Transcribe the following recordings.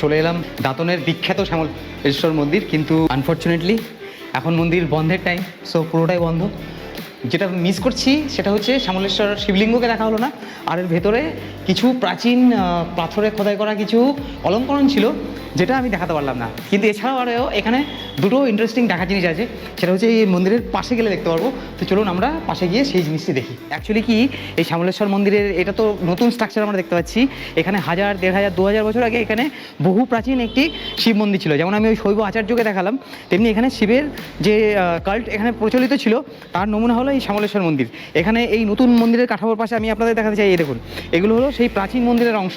চলে এলাম দাঁতনের বিখ্যাত শ্যামলেশ্বর মন্দির, কিন্তু আনফর্চুনেটলি এখন মন্দির বন্ধের টাইম সো পুরোটাই বন্ধ। যেটা মিস করছি সেটা হচ্ছে শ্যামলেশ্বর শিবলিঙ্গকে দেখা হলো না। আর এর ভেতরে কিছু প্রাচীন পাথরে খোদাই করা কিছু অলঙ্করণ ছিল, যেটা আমি দেখাতে পারলাম না। কিন্তু এছাড়াও আরও এখানে দুটো ইন্টারেস্টিং দেখা জিনিস আছে। সেটা হচ্ছে এই মন্দিরের পাশে গেলে দেখতে পারব। তো চলুন আমরা পাশে গিয়ে সেই জিনিসটি দেখি। অ্যাকচুয়ালি কি, এই শ্যামলেশ্বর মন্দিরের এটা তো নতুন স্ট্রাকচার আমরা দেখতে পাচ্ছি। এখানে হাজার, দেড় হাজার, দু হাজার বছর আগে এখানে বহু প্রাচীন একটি শিব মন্দির ছিল। যেমন আমি ওই শৈব আচার্যকে দেখালাম, তেমনি এখানে শিবের যে কাল্ট এখানে প্রচলিত ছিল, তার নমুনা হলো এই শ্যামলেশ্বর মন্দির। এখানে এই নতুন মন্দিরের কাঠামোর পাশে আমি আপনাদের দেখাতে চাই, এই দেখুন। এগুলো হলো সেই প্রাচীন মন্দিরের অংশ,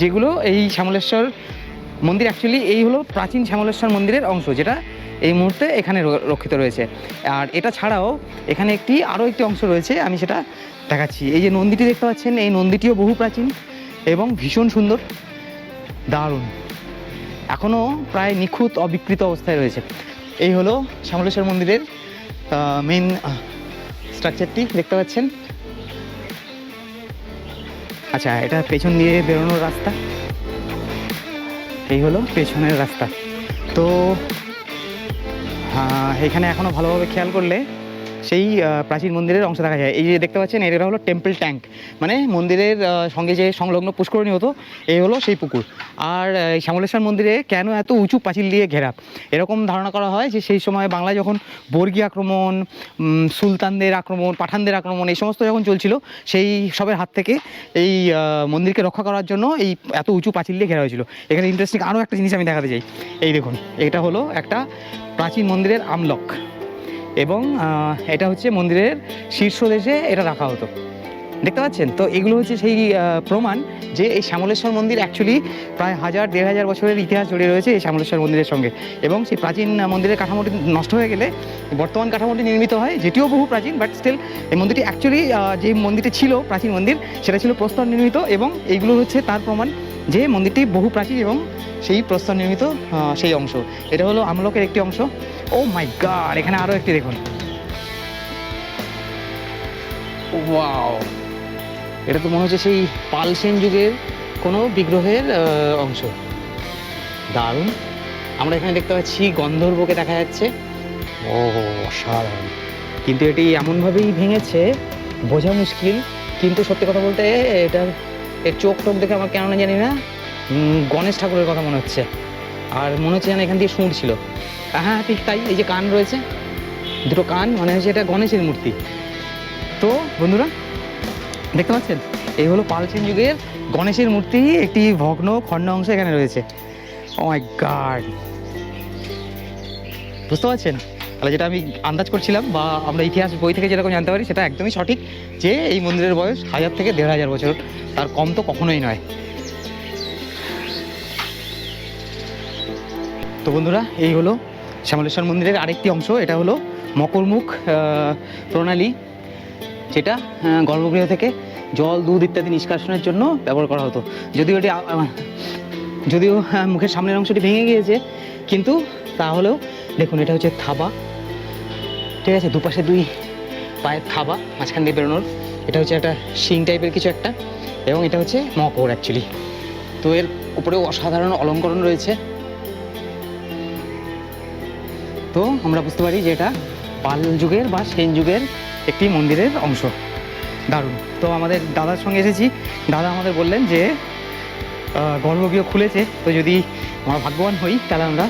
যেগুলো এই শ্যামলেশ্বর মন্দির অ্যাকচুয়ালি এই হলো প্রাচীন শ্যামলেশ্বর মন্দিরের অংশ, যেটা এই মুহূর্তে এখানে রক্ষিত রয়েছে। আর এটা ছাড়াও এখানে একটি, আরও একটি অংশ রয়েছে, আমি সেটা দেখাচ্ছি। এই যে নন্দীটি দেখতে পাচ্ছেন, এই নন্দীটিও বহু প্রাচীন এবং ভীষণ সুন্দর, দারুণ। এখনও প্রায় নিখুঁত অবিকৃত অবস্থায় রয়েছে। এই হলো শ্যামলেশ্বর মন্দিরের মেন স্ট্রাকচারটি দেখতে পাচ্ছেন। আচ্ছা এটা পেছন দিয়ে বেরোনোর রাস্তা। এই হলো পেছনের রাস্তা। তো এখানে এখনও ভালোভাবে খেয়াল করলে সেই প্রাচীন মন্দিরের অংশ দেখা যায়। এই যে দেখতে পাচ্ছেন, এটা হলো টেম্পল ট্যাঙ্ক মানে মন্দিরের সঙ্গে যে সংলগ্ন পুষ্করণী হতো, এই হলো সেই পুকুর। আর শ্যামলেশ্বর মন্দিরে কেন এত উঁচু পাঁচিল দিয়ে ঘেরা? এরকম ধারণা করা হয় যে সেই সময় বাংলায় যখন বর্গী আক্রমণ সুলতানদের আক্রমণ, পাঠানদের আক্রমণ, এই সমস্ত যখন চলছিল, সেই সবের হাত থেকে এই মন্দিরকে রক্ষা করার জন্য এই এত উঁচু পাঁচিল দিয়ে ঘেরা হয়েছিল। এখানে ইন্টারেস্টিং আরও একটা জিনিস আমি দেখাতে চাই। এই দেখুন, এটা হলো একটা প্রাচীন মন্দিরের আমলক। এবং এটা হচ্ছে মন্দিরের শীর্ষ দেশে এটা রাখা হতো। দেখতে পাচ্ছেন? তো এগুলো হচ্ছে সেই প্রমাণ যে এই শ্যামলেশ্বর মন্দির অ্যাকচুয়ালি প্রায় হাজার, দেড় হাজার বছরের ইতিহাস জড়িয়ে রয়েছে এই শ্যামলেশ্বর মন্দিরের সঙ্গে। এবং সেই প্রাচীন মন্দিরের কাঠামোটি নষ্ট হয়ে গেলে, বর্তমান কাঠামোটি নির্মিত হয়, যেটিও বহু প্রাচীন বাট স্টিল এই মন্দিরটি অ্যাকচুয়ালি যে মন্দিরটি ছিল প্রাচীন মন্দির, সেটা ছিল প্রস্তর নির্মিত এবং এইগুলো হচ্ছে তার প্রমাণ যে মন্দিরটি বহু প্রাচীন এবং সেই প্রস্তর নির্মিত সেই অংশ। এটা হলো আমলকের একটি অংশ। ও মাই গড এখানে আরও একটি দেখুন। ওয়াও এটা তো মনে হচ্ছে সেই পাল সেন যুগের কোনো বিগ্রহের অংশ। দারুণ। আমরা এখানে দেখতে পাচ্ছি গন্ধর্বকে দেখা যাচ্ছে। ও অসাধারণ। কিন্তু এটি এমনভাবেই ভেঙেছে, বোঝা মুশকিল। কিন্তু সত্যি কথা বলতে এটার, এর চোখ টোক দেখে আমার কেন না জানি না। গণেশ ঠাকুরের কথা মনে হচ্ছে। আর মনে হচ্ছে যেন এখান দিয়ে সুর ছিল। হ্যাঁ ঠিক তাই, এই যে কান রয়েছে। দুটো কান মানে হচ্ছে এটা গণেশের মূর্তি। তো, বন্ধুরা দেখতে পাচ্ছেন? এই হলো পালসেন যুগের গণেশের মূর্তি, একটি ভগ্ন খণ্ড অংশ এখানে রয়েছে। ও গাড বুঝতে পারছেন? তাহলে যেটা আমি আন্দাজ করছিলাম বা আমরা ইতিহাস বই থেকে যেরকম জানতে পারি, সেটা একদমই সঠিক যে এই মন্দিরের বয়স হাজার থেকে দেড় হাজার বছর। তার কম তো কখনোই নয়। তো বন্ধুরা, এই হলো শ্যামলেশ্বর মন্দিরের আরেকটি অংশ। এটা হলো মকরমুখ প্রণালী। আহ, গর্ভগৃহ থেকে জল দুধ ইত্যাদি নিষ্কাশনের জন্য ব্যবহার করা হতো। যদিও এটি যদিও মুখের সামনের অংশটি ভেঙে গিয়েছে কিন্তু তাহলেও দেখুন এটা হচ্ছে থাবা। ঠিক আছে দুপাশে দুই পায়ের থাবা মাঝখান দিয়ে বেরোনোর। এটা হচ্ছে একটা শিং টাইপের কিছু একটা এবং এটা হচ্ছে মকর অ্যাকচুয়ালি তো এর উপরেও অসাধারণ অলঙ্করণ রয়েছে। তো আমরা বুঝতে পারি যে এটা পাল যুগের বা সেন যুগের একটি মন্দিরের অংশ। দারুণ। তো আমাদের দাদার সঙ্গে এসেছি। দাদা আমাদের বললেন যে গর্ভগৃহ খুলেছে তো যদি আমরা ভাগ্যবান হই তাহলে আমরা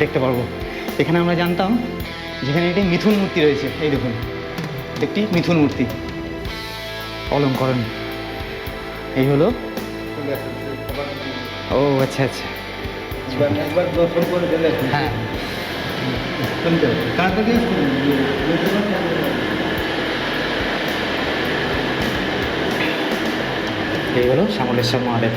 দেখতে পারব। এখানে আমরা জানতাম যেখানে একটি মিথুন মূর্তি রয়েছে। এই দেখুন একটি মিথুন মূর্তি। অলঙ্করণ। এই হলো ও আচ্ছা আচ্ছা। হ্যাঁ তাড়াতাড়ি এই হলো শ্যামলেশ্বর মহাদেব।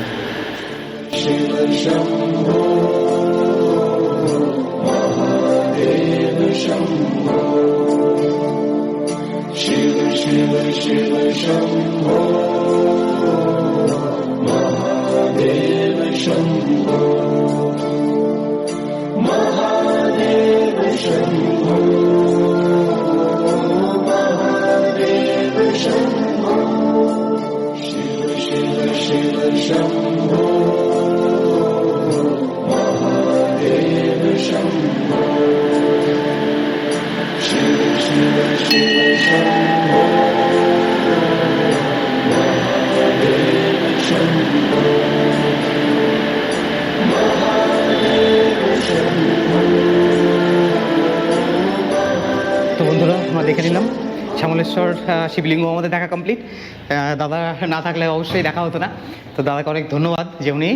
তো বন্ধুরা আমরা দেখে নিলাম। শ্যামলেশ্বর শিবলিঙ্গ আমাদের দেখা কমপ্লিট দাদা না থাকলে অবশ্যই দেখা হতো না। তো দাদাকে অনেক ধন্যবাদ যে উনি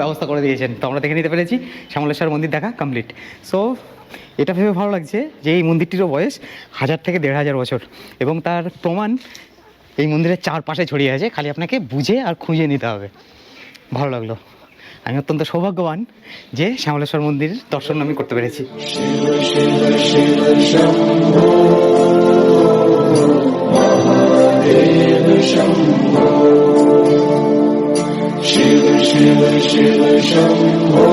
ব্যবস্থা করে দিয়েছেন। তো আমরা দেখে নিতে পেরেছি, শ্যামলেশ্বর মন্দির দেখা কমপ্লিট সো এটা ভেবে ভালো লাগছে যে এই মন্দিরটিরও বয়স হাজার থেকে দেড় হাজার বছর। এবং তার প্রমাণ এই মন্দিরের চারপাশে ছড়িয়ে আছে, খালি আপনাকে বুঝে আর খুঁজে নিতে হবে। ভালো লাগল। আমি অত্যন্ত সৌভাগ্যবান যে শ্যামলেশ্বর মন্দির দর্শন আমি করতে পেরেছি। 黑夜的生活，是的是的是的生活。